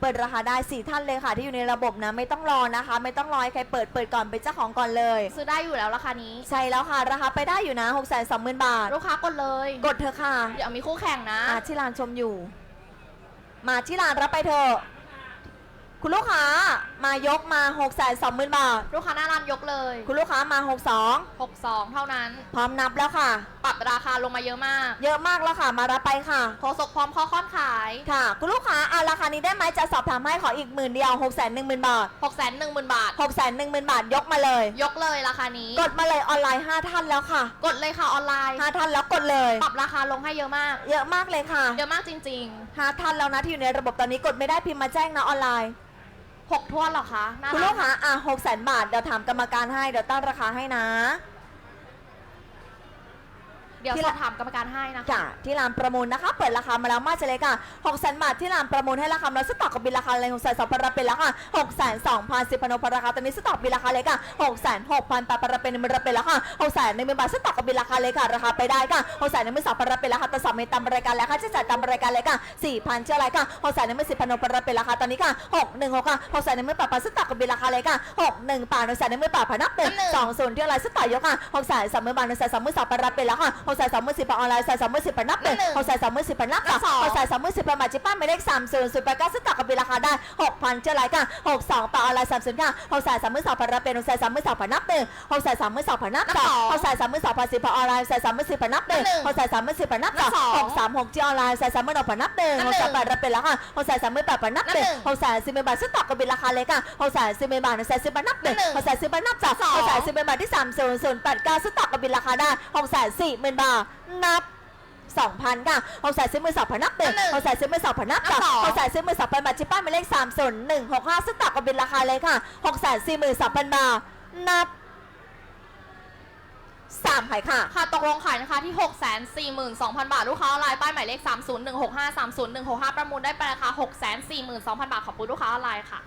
เปิดราคาได้สี่ท่านเลยค่ะ ที่อยู่ในระบบนะไม่ต้องรอนะคะ ไม่ต้องรอให้ใครเปิดเปิดก่อนเป็นเจ้าของก่อนเลย ซื้อได้อยู่แล้วราคานี้ ใช่แล้วค่ะ ราคาไปได้อยู่นะ6 2 0 0 0 0บาท ลูกค้ากดเลย กดเถอะค่ะเดี๋ยวมีคู่แข่งนะอะที่ร้านชมอยู่ มาที่ร้านรับไปเถอะคุณลูกค้ามายกมา6 2 0 0 0 0บาท ลูกค้าหน้าร้านยกเลย คุณลูกค้ามา 62 62เท่านั้นพร้อมนับแล้วค่ะ ปรับราคาลงมาเยอะมาก เยอะมากแล้วค่ะ มารับไปค่ะโทรศกพร้อมข้อค้อนขาย ค่ะ คุณลูกค้าเอาราคานี้ได้ไหมจะสอบถามให้ขออีกหมื่นเดียว6 1 0 0 0 0บาท6 1 0 0 0 0 บาท6 1 0 0 0 0บาทยกมาเลย ยกเลยราคานี้ กดมาเลยออนไลน์ 5 ท่านแล้วค่ะ กดเลยค่ะออนไลน์ 5 ท่านแล้วกดเลย ปรับราคาลงให้เยอะมาก เยอะมากเลยค่ะเยอะมากจริง5ท่านแล้วนะที่อยู่ในระบบตอนนี้กดไม่ได้พิมพ์มาแจ้งนะออนไลน์ๆ 6ทั่วนเหรอคะน้าคุณร้าลูกค้าอะ6แสนบาท เดี๋ยวถามกรรมการให้ เดี๋ยวตั้งราคาให้นะ เดี๋ยวที่สละอบถามกรรมการให้นะคะจ้ะที่ร้านประมูลนะคะ เปิดราคามาแล้วมากเลยค่ะ6แสนบาทที่ร้านประมูลให้ราคาแล้วสต็อกกับบินราคาเลย6แสนสองพันรับเป็นแล้วค่ะ6แสนสองพันสิบพันพราคาตอนนี้สต็อกบินราคาเลยค่ะ6แสนหกพันแปดพันรับเป็นมันรับเป็นแล้วค่ะ6แสนหนึ่งหมื่นบาทสต็อกกับบินราคาเลยค่ะราคาไปได้ค่ะ6แสนหนึ่งหมื่นสองพันรับเป็นแล้วค่ะตัวสอบเมตามรายการแล้วค่ะจะจ่ายตามรายการเลยค่ะสี่พันเชื่ออะไรค่ะ6แสนหนึ่งหมื่นสิบพันพรับเป็นราคาตอนนี้ค่ะ6 1 6ค่ะ6แสนหนึ่งหมื่นแปดพันสต็อกกับบินราคาเลยค่ะ6 1แปด1แสนหนึ่งหมื่นแปดพันนับหนึ่งสองศูนย์ที่อะไรสต็อกยกค่ะ6แสนสามหมื่นบาท1แสนสามหมื่นสองพันรับเป็นแล้วค่ะ6แสนสองหมื่นสิบพันออนไลน์6แสนสองหมื่นสิบพันนับหนึ่ง6แสนสองหมื่นสิบพันนับสอง6แสนสองหมื่นสิบพันมาจิป้าหมายเลขสามศูนย์ศูนย์แปดเก้าสต็อกกับบินราคาได้หกพันเชื่ออะไรค่ะหกสองปาออนไลน์สามศูนย์ค่ะหกแสนสามหมื่นสองพันรับเป็น6แสนสามหมื่นสองพันนับหนึ่ง6แสนสามหมื่นสองพันนับสอง6แสนสามหมื่นสองพันสิบพันออนไลน์6แสนสามหมื่นสิบพันนับหนึ่ง6แสนสามหมื่นสิบพันนับสองหกสามหกที่ออนไลน์6แสนสามหมื่นหกพันนับหนึ่ง6แสนแปดรับเป็นแล้วค่ะ6แสนสามหมื่นแปดพันนับหนึ่ง6แสนสิบหมื่นบาทสต็อกกับบินราคาเลยค่ะ6แสนสิบหมื่นบาท1แสนสิบพันนับหนึ่ง6แสนสิบพันนับสอง6แสนสิบหมื่นบาทที่สามศูนย์ศูนย์แปดเก้าสต็อกกับบินราคาได้6แสนสี่หมื่นบาทนับสองพันค่ะหกแสนซื้อมือสองพันนับหนึ่งหกแสนซื้อมือสองพันนับสองหกแสนซื้อมือสองพันบาทชิปป้ายหมายเลขสามศูนย์หนึ่งหกห้าสต็อกกับบินราคาเลยค่ะหกแสนสี่หมื่นสองพันบาทนับสามขายค่ะ ค่ะตกลงขายนะคะที่ 6 4 2 0 0 0 บาท ลูกค้าออนไลน์ป้ายหมายเลข 30165 30165 ประมูลได้ไปราคา6 4 2 0 0 0 บาท ขอบคุณลูกค้าออนไลน์ค่ะ